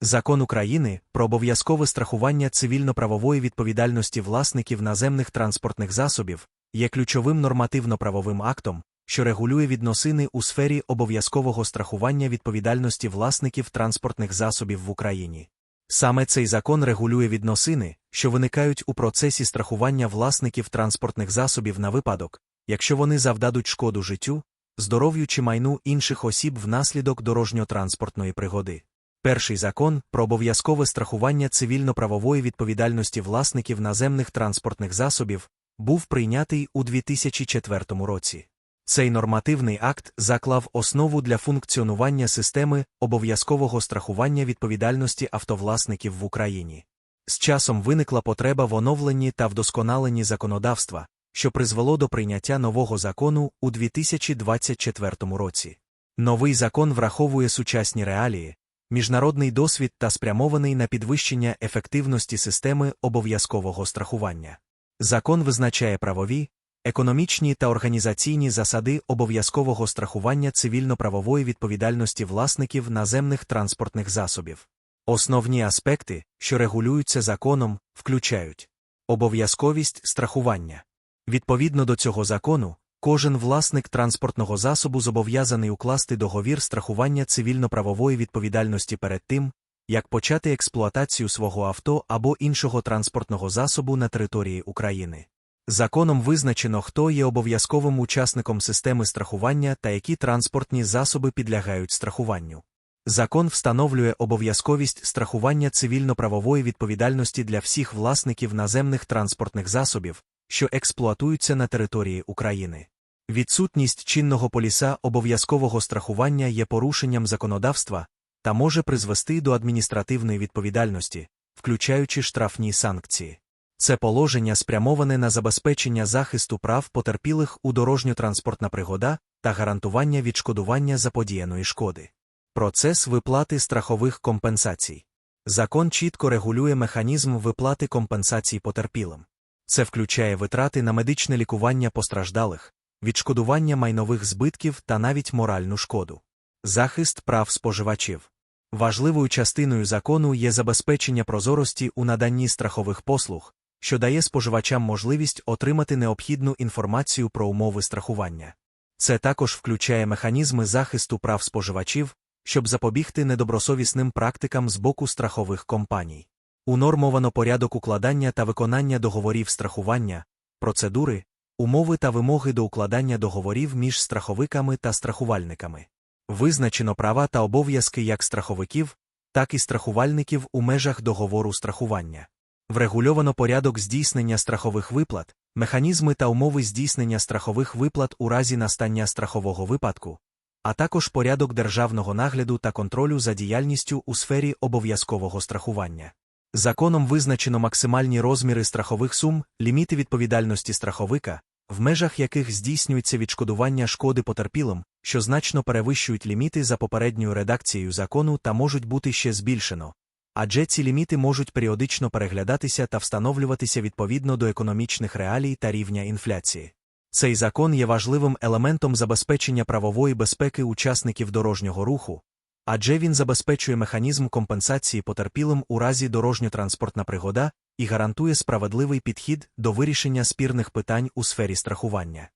Закон України про обов'язкове страхування цивільно-правової відповідальності власників наземних транспортних засобів є ключовим нормативно-правовим актом, що регулює відносини у сфері обов'язкового страхування відповідальності власників транспортних засобів в Україні. Саме цей закон регулює відносини, що виникають у процесі страхування власників транспортних засобів на випадок, якщо вони завдадуть шкоду життю, здоров'ю чи майну інших осіб внаслідок дорожньо-транспортної пригоди. Перший закон про обов'язкове страхування цивільно-правової відповідальності власників наземних транспортних засобів був прийнятий у 2004 році. Цей нормативний акт заклав основу для функціонування системи обов'язкового страхування відповідальності автовласників в Україні. З часом виникла потреба в оновленні та вдосконаленні законодавства, що призвело до прийняття нового закону у 2024 році. Новий закон враховує сучасні реалії, міжнародний досвід та спрямований на підвищення ефективності системи обов'язкового страхування. Закон визначає правові, економічні та організаційні засади обов'язкового страхування цивільно-правової відповідальності власників наземних транспортних засобів. Основні аспекти, що регулюються законом, включають обов'язковість страхування. Відповідно до цього закону, кожен власник транспортного засобу зобов'язаний укласти договір страхування цивільно-правової відповідальності перед тим, як почати експлуатацію свого авто або іншого транспортного засобу на території України. Законом визначено, хто є обов'язковим учасником системи страхування та які транспортні засоби підлягають страхуванню. Закон встановлює обов'язковість страхування цивільно-правової відповідальності для всіх власників наземних транспортних засобів, що експлуатуються на території України. Відсутність чинного поліса обов'язкового страхування є порушенням законодавства та може призвести до адміністративної відповідальності, включаючи штрафні санкції. Це положення спрямоване на забезпечення захисту прав потерпілих у дорожньо-транспортна пригода та гарантування відшкодування заподіяної шкоди. Процес виплати страхових компенсацій. Закон чітко регулює механізм виплати компенсацій потерпілим. Це включає витрати на медичне лікування постраждалих, відшкодування майнових збитків та навіть моральну шкоду. Захист прав споживачів. Важливою частиною закону є забезпечення прозорості у наданні страхових послуг, що дає споживачам можливість отримати необхідну інформацію про умови страхування. Це також включає механізми захисту прав споживачів, щоб запобігти недобросовісним практикам з боку страхових компаній. Унормовано порядок укладання та виконання договорів страхування, процедури, умови та вимоги до укладання договорів між страховиками та страхувальниками. Визначено права та обов'язки як страховиків, так і страхувальників у межах договору страхування. Врегульовано порядок здійснення страхових виплат, механізми та умови здійснення страхових виплат у разі настання страхового випадку, а також порядок державного нагляду та контролю за діяльністю у сфері обов'язкового страхування. Законом визначено максимальні розміри страхових сум, ліміти відповідальності страховика, в межах яких здійснюється відшкодування шкоди потерпілим, що значно перевищують ліміти за попередньою редакцією закону та можуть бути ще збільшено, адже ці ліміти можуть періодично переглядатися та встановлюватися відповідно до економічних реалій та рівня інфляції. Цей закон є важливим елементом забезпечення правової безпеки учасників дорожнього руху, адже він забезпечує механізм компенсації потерпілим у разі дорожньо-транспортна пригода і гарантує справедливий підхід до вирішення спірних питань у сфері страхування.